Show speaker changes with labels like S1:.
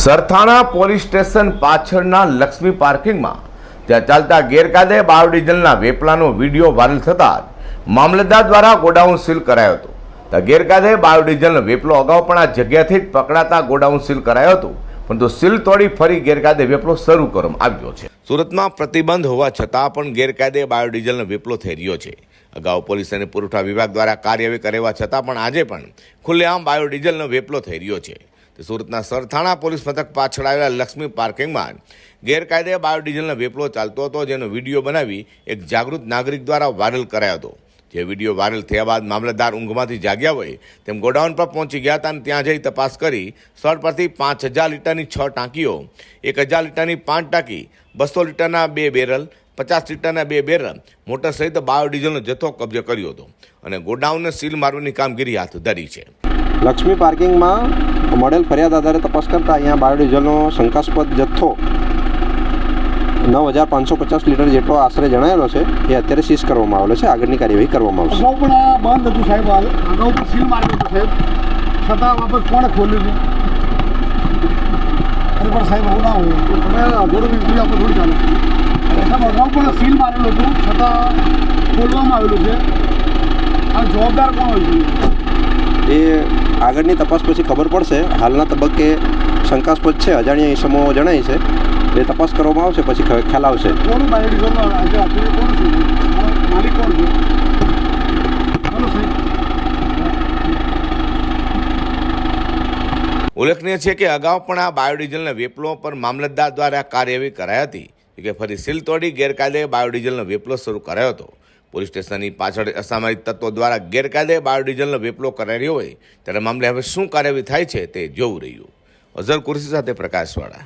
S1: Sarthana police station પાછળના લક્ષ્મી પાર્કિંગમાં ત્યાં ચાલતા ગેરકાયદે બાયોડીઝલના વેપલાનો વીડિયો વાયરલ થતાં મામલતદાર દ્વારા ગોડાઉન સીલ કરાયો હતો. ત્યાં ગેરકાયદે બાયોડીઝલનો વેપલો અગાઉ પણ આ જગ્યાથી જ પકડાતા ગોડાઉન સીલ કરાયો હતો, પરંતુ સીલ તોડી ફરી ગેરકાયદે વેપલો શરૂ કરવામાં આવ્યો છે. સુરતમાં પ્રતિબંધ હોવા છતાં પણ ગેરકાયદે બાયોડીઝલનો વેપલો થઈ રહ્યો છે. અગાઉ પોલીસ અને પુરવઠા વિભાગ દ્વારા કાર્યવાહી કરવા છતાં પણ આજે પણ ખુલ્લેઆમ બાયોડીઝલનો વેપલો થઈ રહ્યો છે. તે સુરતના સરથાણા પોલીસ મથક પાછળ આવેલા લક્ષ્મી પાર્કિંગમાં ગેરકાયદે બાયોડીઝલનો વેપલો ચાલતો હતો, જેનો વીડિયો બનાવી એક જાગૃત નાગરિક દ્વારા વાયરલ કરાયો હતો. જે વીડિયો વાયરલ થયા બાદ મામલતદાર ઊંઘમાંથી જાગ્યા હોય તેમ ગોડાઉન પર પહોંચી ગયા હતા અને ત્યાં જઈ તપાસ કરી સ્થળ પરથી પાંચ હજાર લીટરની છ ટાંકીઓ, એક હજાર લીટરની પાંચ ટાંકી, બસો લીટરના બે બેરલ, પચાસ લીટરના બે બેરલ મોટર સહિત બાયોડીઝલનો જથ્થો કબજે કર્યો હતો અને ગોડાઉનને સીલ મારવાની કામગીરી હાથ ધરી છે.
S2: લક્ષ્મી પાર્કિંગમાં મળેલ ફરિયાદ આધારે તપાસ કરતાં અહીંયા બાયોડીઝલનો શંકાસ્પદ જથ્થો નવ હજાર પાંચસો પચાસ લીટર જેટલો આશરે જણાયેલો છે એ અત્યારે સીઝ કરવામાં આવેલો છે આગળની કાર્યવાહી કરવામાં આવશે.
S3: અગાઉ પણ બંધ હતું સાહેબ અગાઉ પણ સીલ મારેલું હતું સાહેબ. છતાં વાપસ કોણે ખોલ્યું છે? પણ સાહેબ આવું ના હોય. તમે થોડું બીજું આપણે થોડું ચાલે. સાહેબ અગાઉ પણ સીલ મારેલું હતું છતાં ખોલવામાં આવેલું છે. આ જવાબદાર કોણ હોય છે?
S2: એ આગળની તપાસ પછી ખબર પડશે. હાલના તબક્કે શંકાસ્પદ છે. અજાણ્યા ઈસમો જણાય છે. એ તપાસ કરવામાં આવશે પછી ખ્યાલ આવશે.
S1: ઉલ્લેખનીય છે કે અગાઉ પણ આ બાયોડીઝલના વેપલો પર મામલતદાર દ્વારા કાર્યવાહી કરાઈ હતી. કે ફરી સીલ તોડી ગેરકાયદે બાયોડીઝલનો વેપલો શરૂ કરાયો હતો. પોલીસ સ્ટેશનની પાછળ અસામરિક તત્વો દ્વારા ગેરકાયદે બાયોડીઝલનો વેપલો કરાયો હોય, ત્યારે મામલે હવે શું કાર્યવાહી થાય છે તે જોવું રહ્યું. અઝર કુર્સી સાથે પ્રકાશવાળા.